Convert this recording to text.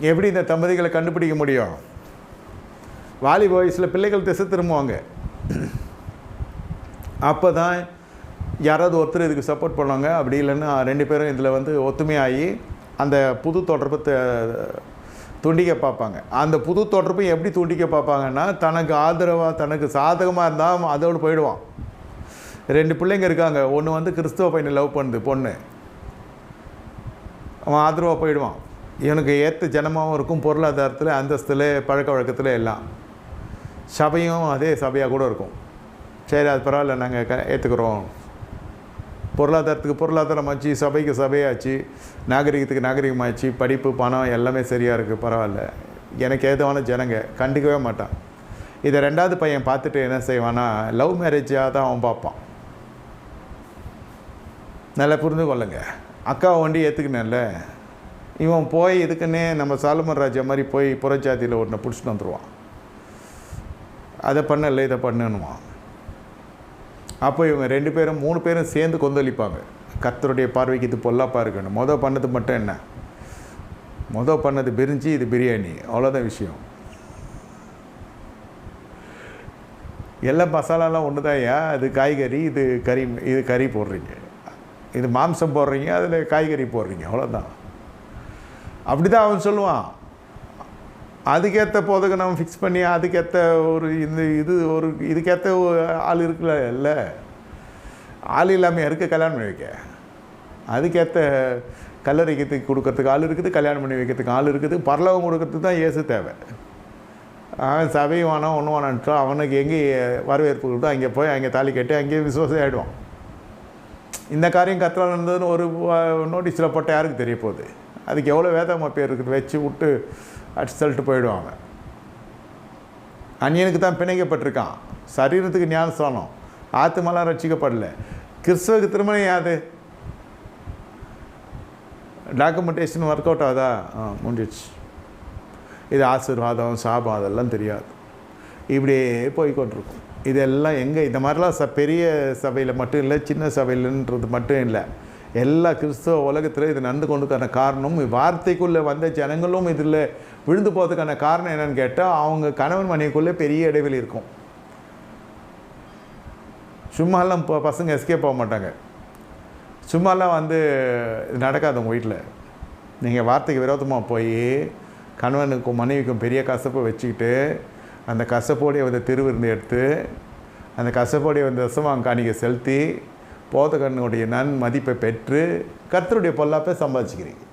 எப்படி இந்த தம்பதிகளை கண்டுபிடிக்க முடியும்? வாலி வயசில் பிள்ளைகள் திசை திரும்புவாங்க. அப்போ தான் யாராவது ஒருத்தர் இதுக்கு சப்போர்ட் பண்ணுவாங்க. அப்படி இல்லைன்னா ரெண்டு பேரும் இதில் வந்து ஒத்துமையாகி அந்த புது தொடர்பை த- துண்டிக்க பார்ப்பாங்க. அந்த புது தொடர்பை எப்படி துண்டிக்க பார்ப்பாங்கன்னா தனக்கு ஆதரவாக தனக்கு சாதகமாக இருந்தால் அதோடு போயிடுவான். ரெண்டு பிள்ளைங்க இருக்காங்க. ஒன்று வந்து கிறிஸ்துவ பையனை லவ் பண்ணுது பொண்ணு. அவன் ஆதரவாக போயிடுவான். இவனுக்கு ஏற்ற ஜனமாகவும் இருக்கும் பொருளாதாரத்தில் அந்தஸ்தில் பழக்க வழக்கத்தில் எல்லாம். சபையும் அதே சபையாக கூட இருக்கும். சரி அது பரவாயில்ல நாங்கள் க ஏற்றுக்குறோம் பொருளாதாரத்துக்கு பொருளாதாரம் ஆச்சு சபைக்கு சபையாச்சு நாகரிகத்துக்கு நாகரிகமாச்சு படிப்பு பணம் எல்லாமே சரியாக இருக்குது பரவாயில்ல. எனக்கு ஏதுவான ஜனங்க கண்டுக்கவே மாட்டான். இதை ரெண்டாவது பையன் பார்த்துட்டு என்ன செய்வான்னா லவ் மேரேஜாக தான் அவன் பார்ப்பான். நல்லா புரிந்து கொள்ளுங்க. அக்காவை வண்டி ஏற்றுக்கினேன்ல இவன் போய் இதுக்குன்னே நம்ம சாலுமன் ராஜா மாதிரி போய் புறஜாதியில் ஒன்றை பிடிச்சிட்டு வந்துடுவான் அதை பண்ணல இதை பண்ணுன்னுவான். அப்போ இவங்க ரெண்டு பேரும் மூணு பேரும் சேர்ந்து கொந்தளிப்பாங்க. கத்தருடைய பார்வைக்கு இது பொல்லாப்பா இருக்கணும். மொதல் பண்ணது மட்டும் என்ன? மொதல் பண்ணது பிரிஞ்சு இது பிரியாணி. அவ்வளோதான் விஷயம். எல்லா மசாலாலாம் ஒன்று தான்யா அது காய்கறி இது கறி இது கறி போடுறீங்க. இது மாம்சம் போடுறீங்க அதில் காய்கறி போடுறீங்க. அவ்வளோதான் அப்படி தான் அவன் சொல்லுவான். அதுக்கேற்ற போதக நம்ம ஃபிக்ஸ் பண்ணி அதுக்கேற்ற ஒரு இந்த இது ஒரு இதுக்கேற்ற ஆள் இருக்குல்ல இல்லை. ஆள் இல்லாமல் இருக்க கல்யாணம் பண்ணி வைக்க? அதுக்கேற்ற கல்லறைக்கிறதுக்கு கொடுக்கறதுக்கு ஆள் இருக்குது கல்யாணம் பண்ணி வைக்கிறதுக்கு ஆள் இருக்குது பரலவம் கொடுக்கறதுக்கு தான் இயேசு தேவை. அவன் சபையும் வேணாம் ஒன்று வேணான்ட்டு அவனுக்கு எங்கே வரவேற்பு கொடுத்தோ அங்கே போய் அங்கே தாலி கட்டி அங்கேயே விசுவாசம் ஆகிடுவான் இந்த காரியம் கத்திரால் இருந்ததுன்னு ஒரு நோட்டீஸில் போட்ட யாருக்கு தெரிய போகுது? அதுக்கு எவ்வளோ வேதாம பேர் இருக்குது? வச்சு விட்டு அடிச்சு தள்ளிட்டு போயிடுவான் அந்நியனுக்கு தான் பிணைக்கப்பட்டிருக்கான். சரீரத்துக்கு ஞானஸ்தானம். ஆத்துமெல்லாம் ரட்சிக்கப்படல. கிறிஸ்துவுக்கு திருமணம் யாது? டாக்குமெண்டேஷன் ஒர்க் அவுட் ஆகுதா? ஆ முடிஞ்சிடுச்சு. இது ஆசீர்வாதம் சாபம் அதெல்லாம் தெரியாது. இப்படியே போய்கொண்டிருக்கும் இதெல்லாம் எங்கே? இந்த மாதிரிலாம் ச பெரிய சபையில் மட்டும் இல்லை சின்ன சபையிலன்றது மட்டும் இல்லை. எல்லா கிறிஸ்தவ உலகத்தில் இது நடந்து கொண்டுக்கான காரணம். வார்த்தைக்குள்ளே வந்த ஜனங்களும் இதில் விழுந்து போகிறதுக்கான காரணம் என்னென்னு கேட்டால் அவங்க கணவன் மனைவிக்குள்ளே பெரிய இடைவெளி இருக்கும். சும்மாலாம் இப்போ பசங்க எஸ்கேப் போக மாட்டாங்க. சும்மாலாம் வந்து இது நடக்காது உங்கள் வீட்டில் நீங்கள் வார்த்தைக்கு விரோதமாக போய் கணவனுக்கும் மனைவிக்கும் பெரிய கசப்பை வச்சுக்கிட்டு அந்த கசப்போடைய வந்து திருவிருந்து எடுத்து அந்த கசப்போடைய வந்து தசமாங்க காணிக்க செலுத்தி போத நன் மதிப்பை பெற்று கர்த்தருடைய பொல்லாப்பை சம்பாதிச்சுக்கிறீங்க.